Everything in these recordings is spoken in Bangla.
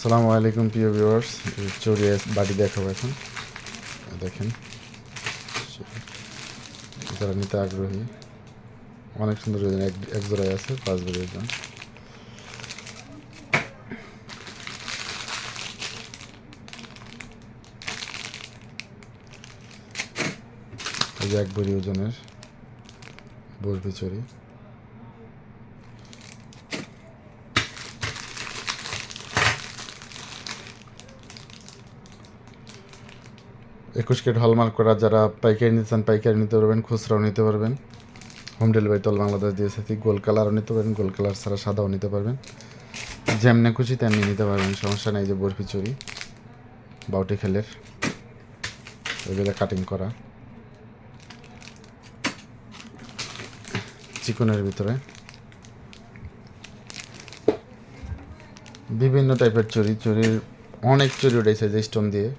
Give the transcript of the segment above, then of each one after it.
সালামু আলাইকুম, প্রিয় ভিউয়ার্স। চড়িয়ে বাড়ি দেখাবো এখন। দেখেন, যারা নিতে আগ্রহী, অনেক সুন্দর ওজন এক জোড়ায় আছে, পাঁচ ভরি ওজন এক ভরি ওজনের বরফি চড়ি। একুশ কেট হলমার্ক করা, যারা পাইকারি নিতে চান, পাইকারি নিতে পারবেন, খুচরাও নিতে পারবেন। হোম ডেলিভারি তো বাংলাদেশ দিয়ে থাকি গোল কালারও নিতে পারবেন, গোল কালার ছাড়া সাদাও নিতে পারবেন। যেমনি খুশি তেমনি নিতে পারবেন, সমস্যা নেই যে বরফি চুরি, বাউটি খেলের, ওইগুলো কাটিং করা। চিকনের ভিতরে। বিভিন্ন টাইপের চুরি, চুরির অনেক চুরি উঠেছে যে স্টোন দিয়ে।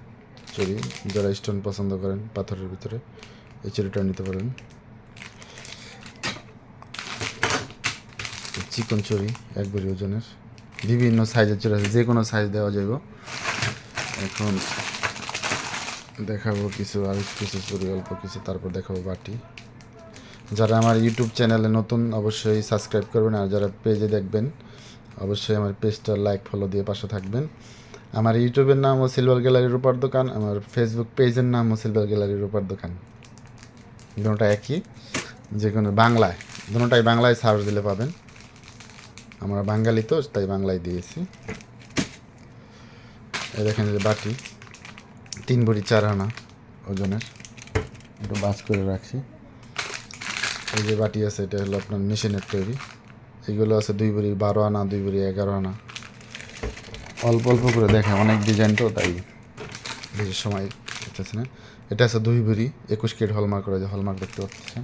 চুরি, যারা স্টোন পছন্দ করেন পাথরের ভিতরে, এই চুরিটা নিতে পারেন। চিকন চুরি, এক বড়ি ওজনের। বিভিন্ন সাইজের চুরি আছে যে কোনো সাইজ দেওয়া যাইব। এখন দেখাবো কিছু, আর কিছু চুরি, অল্প কিছু, তারপর দেখাবো বাটি। যারা আমার ইউটিউব চ্যানেলে নতুন, অবশ্যই সাবস্ক্রাইব করবেন, আর যারা পেজে দেখবেন, অবশ্যই আমার পেজটা লাইক ফলো দিয়ে পাশে থাকবেন। আমার ইউটিউবের নাম ও সিলভার গ্যালারির রূপার দোকান, আমার ফেসবুক পেজের নাম ও সিলভার গ্যালারির রূপার দোকান। দুটোটা একই যে কোনো বাংলায়, দুটোটাই বাংলায় সার্চ দিলে পাবেন। আমরা বাঙালি তো, তাই বাংলায় দিয়েছি। এই দেখেন যে বাটি, তিন ভরি চার আনা ওজনের। একটু বাস করে রাখছি। এই যে বাটি আছে, এটা হলো আপনার মেশিনের তৈরি। এগুলো আছে দুই বড়ি বারো আনা, দুই বড়ি এগারো আনা। অল্প অল্প করে দেখে, অনেক ডিজাইন তো, তাই বেশি সময় হচ্ছে না। এটা আছে দুই ভরি, একুশ কেট হলমার্ক করা যে হলমার্ক দেখতে পাচ্ছেন।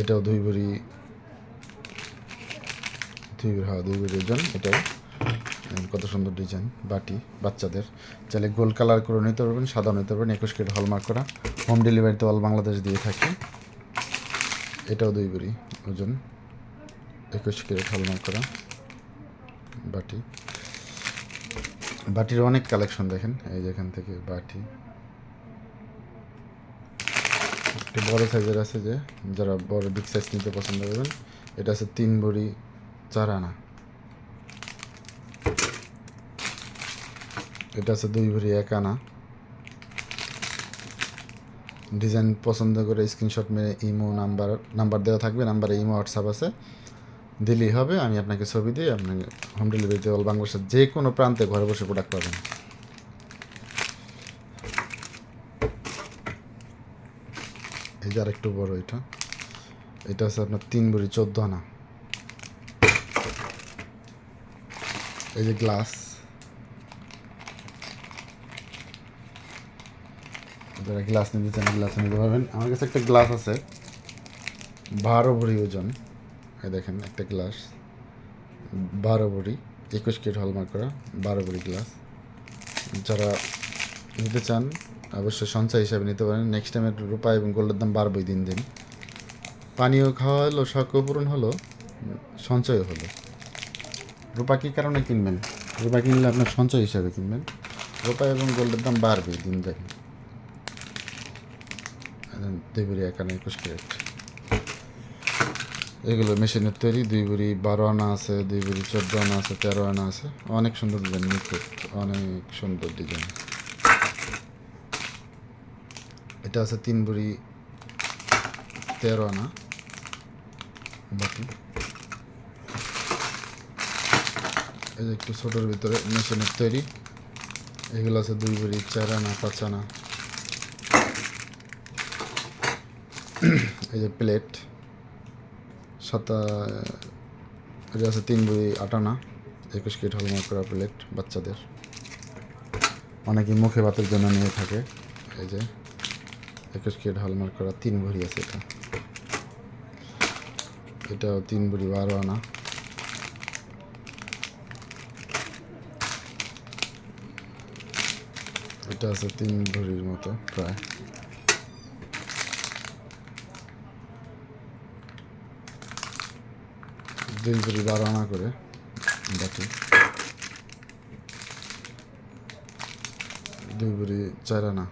এটাও দুই ভরি, দুই বড়ি হ্যাঁ দুই বড়ি ওজন এটাও। কত সুন্দর ডিজাইন বাটি, বাচ্চাদের। চাইলে গোল কালার করে নিতে পারবেন, সাদা নিতে পারবেন, একুশ কেট হলমার্ক করা। হোম ডেলিভারিতে অল বাংলাদেশ দিয়ে থাকে। এটাও দুই বড়ি ওজন। একুশ কেট হলমার্ক করা বাটি। বাটির অনেক কালেকশন দেখেন, এই যেখান থেকে বাটি। একটু বড় সাইজের আছে যে, যারা বড় বিগ সাইজ নিতে পছন্দ করবেন, এটা আছে তিন বড়ি চার আনা এটা আছে দুই ভরি এক আনা ডিজাইন পছন্দ করে স্ক্রিনশট মেরে ইমো নাম্বার নাম্বার দেওয়া থাকবে, নাম্বারে ইমো হোয়াটসঅ্যাপ আছে। দিলেই হবে, আমি আপনাকে ছবি দিয়ে আপনাকে হোম ডেলিভারিতে অল বাংলাদেশের যে কোনো প্রান্তে ঘরে বসে প্রোডাক্ট পাবেন। এই যে আরেকটু বড় এটা এটা আছে আপনার তিন ভরি চোদ্দ আনা। এই যে গ্লাস যারা গ্লাস নিতে চান গ্লাস নিতে পারবেন। আমার কাছে একটা গ্লাস আছে, বারো ভরি ওজন। দেখেন, একটা গ্লাস বারো বড়ি, একুশ কেট হলমার্ক করা বারো বড়ি গ্লাস যারা নিতে চান, অবশ্যই সঞ্চয় হিসাবে নিতে পারেন। নেক্সট টাইমের রূপা এবং গোল্ডের দাম বাড়বই দিন দিন। পানীয় খাওয়া হলো, শখ পূরণ হলো, সঞ্চয় হলো। রূপা কী কারণে কিনবেন? রূপা কিনলে আপনার সঞ্চয় হিসাবে কিনবেন। রূপা এবং গোল্ডের দাম বাড়বে দিন দেখেন দুই বুড়ি একান্ন একুশ ক্যারেট। এগুলো মেশিনের তৈরি, দুই বুড়ি বারো আনা আছে, দুই বুড়ি চোদ্দ আনা আছে, তেরো আনা আছে। অনেক সুন্দর ডিজাইন নিখুঁত, অনেক সুন্দর ডিজাইন এটা আছে তিন বুড়ি তেরো আনা। বাকি। এই যে একটু ছোটোর ভিতরে মেশিনের তৈরি। এগুলো আছে দুই বুড়ি চার আনা, পাঁচ আনা। এই যে প্লেট সাতা, এটা আছে তিন বুড়ি আটানা একুশ কেট হলমার্ক করা প্লেট বাচ্চাদের। অনেকেই মুখে ভাতের জন্য নিয়ে থাকে, এই যে, একুশ কেট হলমার্ক করা তিন ভরি আছে এটা। এটাও তিন ভরি বারো আনা। এটা আছে তিন ভরির মতো, প্রায়। দুই ভরি বারো আনা করে বাটি দুই ভরি চার আনা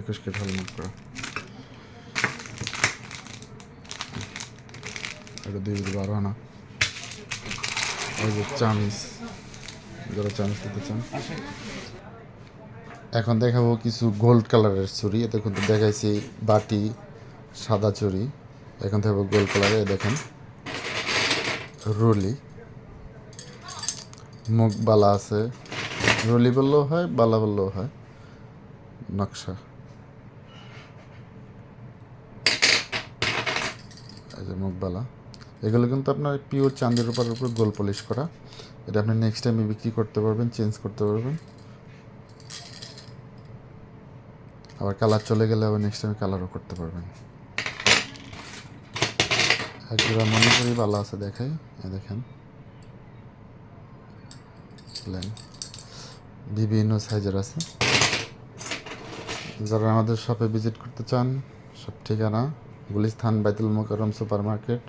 একুশ কেট হলমার্ক করা। এটা দুই ভরি বারো আনা। এই যে চামিচ, যারা চামিচ খেতে চান। এখন দেখাবো কিছু গোল্ড কালারের ছুরি। এতে কিন্তু দেখাইছি বাটি, সাদা চুরি এখন দেখাবো গোল্ড কালারে দেখেন। রুলি। মুখ বালা আছে। রুলি বললেও হয়, বালা বললেও হয়। নকশা। এই যে মুখ বালা। এগুলো কিন্তু আপনার পিওর চাঁদের উপর উপর গোল পলিশ করা। এটা আপনি নেক্সট টাইমে বিক্রি করতে পারবেন চেঞ্জ করতে পারবেন। আবার কালার চলে গেলে আবার নেক্সট টাইম কালারও করতে পারবেন। একজোড়া মনে করি ভালো আছে, দেখাই। দেখেন। বিভিন্ন সাইজের আছে। যারা আমাদের শপে ভিজিট করতে চান, সব ঠিকানা। গুলিস্থান বাইতুল মোকারম সুপার মার্কেট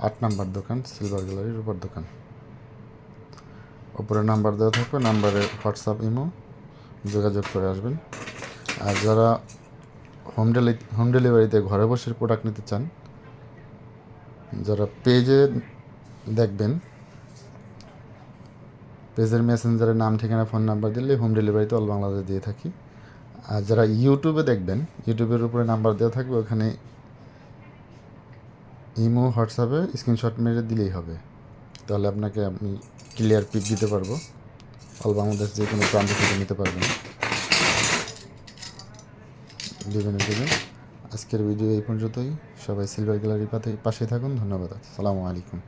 আট নাম্বার দোকান, সিলভার গ্যালারির উপর দোকান। ওপরে নাম্বার দেওয়া থাকবে, নাম্বারে হোয়াটসঅ্যাপ, ইমো। যোগাযোগ করে আসবেন। আর যারা হোম ডেলি হোম ডেলিভারিতে ঘরে বসে প্রোডাক্ট নিতে চান যারা পেজে দেখবেন, পেজের মেসেঞ্জারের নাম, ঠিকানা, ফোন নাম্বার দিলে হোম ডেলিভারিতে অল বাংলাদেশ দিয়ে থাকি। আর যারা ইউটিউবে দেখবেন, ইউটিউবের উপরে নাম্বার দেওয়া থাকবে, ওখানে ইমো, হোয়াটসঅ্যাপে স্ক্রিনশট মেরে দিলেই হবে। তাহলে আপনাকে আমি ক্লিয়ার পিক দিতে পারব। অল বাংলাদেশ যে কোনো প্রান্ত থেকে নিতে পারবেন। দেবেন দেবেন আজকের ভিডিও এই পর্যন্তই। সবাই সিলভার গ্যালারির পাশে থাকুন ধন্যবাদ। আসসালামু আলাইকুম।